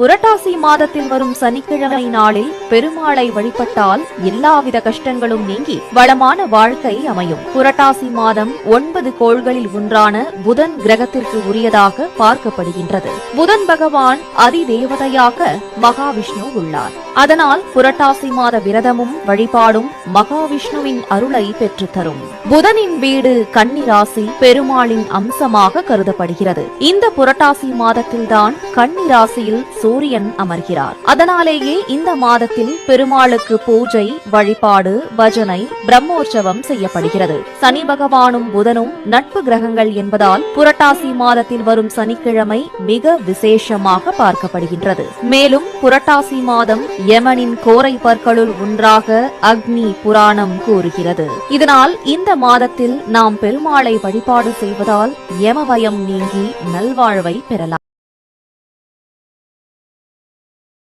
புரட்டாசி மாதத்தில் வரும் சனிக்கிழமை நாளில் பெருமாளை வழிபட்டால் எல்லாவித கஷ்டங்களும் நீங்கி வளமான வாழ்க்கை அமையும். புரட்டாசி மாதம் ஒன்பது கோள்களில் ஒன்றான புதன் கிரகத்திற்கு உரியதாக பார்க்கப்படுகின்றது. புதன் பகவான் அதிதேவதையாக மகாவிஷ்ணு உள்ளார். அதனால் புரட்டாசி மாத விரதமும் வழிபாடும் மகாவிஷ்ணுவின் அருளை பெற்றுத் தரும். புதனின் வீடு கன்னிராசி பெருமாளின் அம்சமாக கருதப்படுகிறது. இந்த புரட்டாசி மாதத்தில்தான் கன்னிராசியில் சூரியன் அமர்கிறார். அதனாலேயே இந்த மாதத்தில் பெருமாளுக்கு பூஜை வழிபாடு பஜனை பிரம்மோற்சவம் செய்யப்படுகிறது. சனி பகவானும் புதனும் நட்பு கிரகங்கள் என்பதால் புரட்டாசி மாதத்தில் வரும் சனிக்கிழமை மிக விசேஷமாக பார்க்கப்படுகின்றது. மேலும் புரட்டாசி மாதம் யமனின் கோரை பற்களுள் ஒன்றாக அக்னி புராணம் கூறுகிறது. இதனால் இந்த மாதத்தில் நாம் பெருமாளை வழிபாடு செய்வதால் யமபயம் நீங்கி நல்வாழ்வை பெறலாம்.